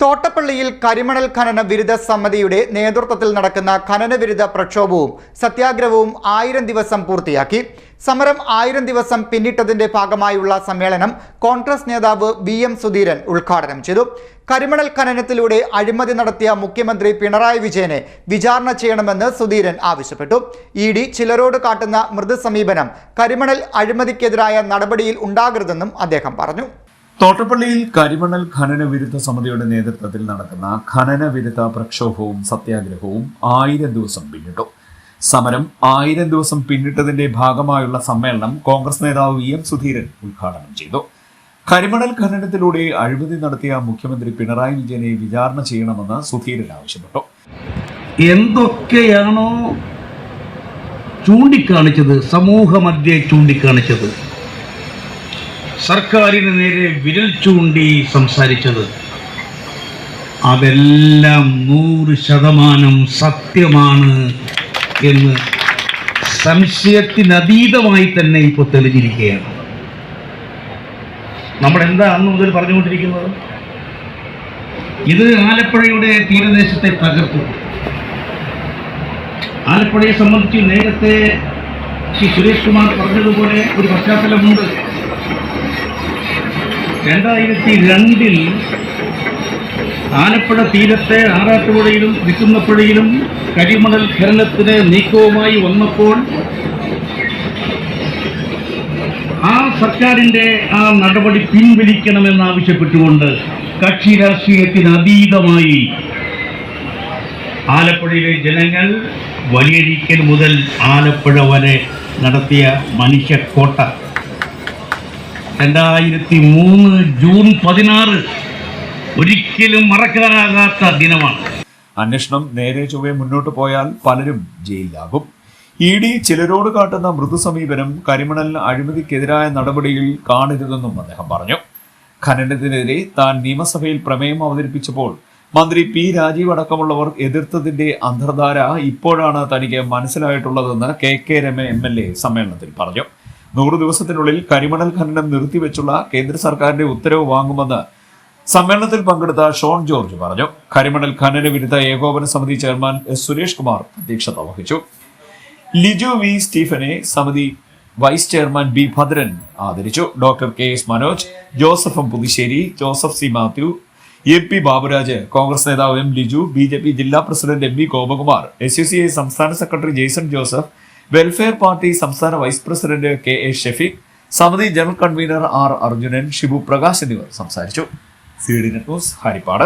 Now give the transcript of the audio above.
തോട്ടപ്പള്ളിയിൽ കരിമണൽ ഖനന വിരുദ്ധ സമിതിയുടെ നേതൃത്വത്തിൽ നടക്കുന്ന ഖനന വിരുദ്ധ പ്രക്ഷോഭവും സത്യാഗ്രഹവും ആയിരം ദിവസം പൂർത്തിയാക്കി. സമരം ആയിരം ദിവസം പിന്നിട്ടതിന്റെ ഭാഗമായുള്ള സമ്മേളനം കോൺഗ്രസ് നേതാവ് വി എം സുധീരൻ ഉദ്ഘാടനം ചെയ്തു. കരിമണൽ ഖനനത്തിലൂടെ അഴിമതി നടത്തിയ മുഖ്യമന്ത്രി പിണറായി വിജയനെ വിചാരണ ചെയ്യണമെന്ന് സുധീരൻ ആവശ്യപ്പെട്ടു. ഇ ഡി ചിലരോട് കാട്ടുന്ന മൃദു സമീപനം കരിമണൽ അഴിമതിക്കെതിരായ നടപടിയിൽ ഉണ്ടാകരുതെന്നും അദ്ദേഹം പറഞ്ഞു. തോട്ടപ്പള്ളിയിൽ കരിമണൽ ഖനന വിരുദ്ധ സമിതിയുടെ നേതൃത്വത്തിൽ നടക്കുന്ന ഖനന വിരുദ്ധ പ്രക്ഷോഭവും സത്യാഗ്രഹവും ആയിരം ദിവസം പിന്നിട്ടു. സമരം ആയിരം ദിവസം പിന്നിട്ടതിന്റെ ഭാഗമായുള്ള സമ്മേളനം കോൺഗ്രസ് നേതാവ് വി എം സുധീരൻ ഉദ്ഘാടനം ചെയ്തു. കരിമണൽ ഖനനത്തിലൂടെ അഴിമതി നടത്തിയ മുഖ്യമന്ത്രി പിണറായി വിജയനെ വിചാരണ ചെയ്യണമെന്ന് സുധീരൻ ആവശ്യപ്പെട്ടു. എന്തൊക്കെയാണോ ചൂണ്ടിക്കാണിച്ചത് സമൂഹമധ്യേ ചൂണ്ടിക്കാണിച്ചത് സർക്കാരിന് നേരെ വിരൽ ചൂണ്ടി സംസാരിച്ചത്. അതെല്ലാം നൂറ് ശതമാനം സത്യമാണ് എന്ന് സംശയത്തിനതീതമായി തന്നെ ഇപ്പോൾ തെളിഞ്ഞിരിക്കുകയാണ്. നമ്മൾ എന്താ അന്ന് മുതൽ പറഞ്ഞുകൊണ്ടിരിക്കുന്നത്? ഇത് ആലപ്പുഴയുടെ തീരദേശത്തെ തകർത്തു. ആലപ്പുഴയെ സംബന്ധിച്ച് നേരത്തെ ശ്രീ സുരേഷ് കുമാർ പറഞ്ഞതുപോലെ ഒരു പശ്ചാത്തലമുണ്ട്. രണ്ടായിരത്തി രണ്ടിൽ ആലപ്പുഴ തീരത്തെ ആറാട്ടുപുഴയിലും വിക്കുന്നപ്പുഴയിലും കരിമണൽ ഖനനത്തിന് നീക്കവുമായി വന്നപ്പോൾ ആ സർക്കാരിന്റെ ആ നടപടി പിൻവലിക്കണമെന്നാവശ്യപ്പെട്ടുകൊണ്ട് കക്ഷി രാഷ്ട്രീയത്തിന് അതീതമായി ആലപ്പുഴയിലെ ജനങ്ങൾ വലിയരിക്കൽ മുതൽ ആലപ്പുഴ വരെ നടത്തിയ മനുഷ്യക്കോട്ട രണ്ടായിരത്തി മൂന്ന് ജൂൺ പതിനാറ് ഒരിക്കലും മറക്കാനാകാത്ത ദിനമാണ്. അന്വേഷണം നേരെ ചൊവ്വെ മുന്നോട്ട് പോയാൽ പലരും ജയിലിലാകും. ഇ ഡി ചിലരോട് കാട്ടുന്ന മൃദു സമീപനം കരിമണൽ അഴിമതിക്കെതിരായ നടപടിയിൽ കാണരുതെന്നും അദ്ദേഹം പറഞ്ഞു. ഖനനത്തിനെതിരെ താൻ നിയമസഭയിൽ പ്രമേയം അവതരിപ്പിച്ചപ്പോൾ മന്ത്രി പി രാജീവ് അടക്കമുള്ളവർ എതിർത്തതിന്റെ അന്തർധാര ഇപ്പോഴാണ് തനിക്ക് മനസ്സിലായിട്ടുള്ളതെന്ന് K K Rema M L A സമ്മേളനത്തിൽ പറഞ്ഞു. നൂറ് ദിവസത്തിനുള്ളിൽ കരിമണൽ ഖനനം നിർത്തിവെച്ചുള്ള കേന്ദ്ര സർക്കാരിന്റെ ഉത്തരവ് വാങ്ങുമെന്ന് സമ്മേളനത്തിൽ പങ്കെടുത്ത ഷോൺ ജോർജ് പറഞ്ഞു. കരിമണൽ ഖനന വിരുദ്ധ ഏകോപന സമിതി ചെയർമാൻ എസ് സുരേഷ് കുമാർ അധ്യക്ഷത വഹിച്ചു. ലിജു വി സ്റ്റീഫനെ സമിതി വൈസ് ചെയർമാൻ ബി ഭദ്രൻ ആദരിച്ചു. Doctor K S Manoj Joseph M Puthussery Joseph C Mathew M P Baburaj Congress നേതാവ് M Liju B J P ജില്ലാ president M V Gopakumar S U C I സംസ്ഥാന secretary Jaison Joseph welfare party സംസ്ഥാന vice president K A Shefeeq സമിതി general convener R Arjunan Shibu Prakash എന്നിവർ സംസാരിച്ചു. C D news Haripad.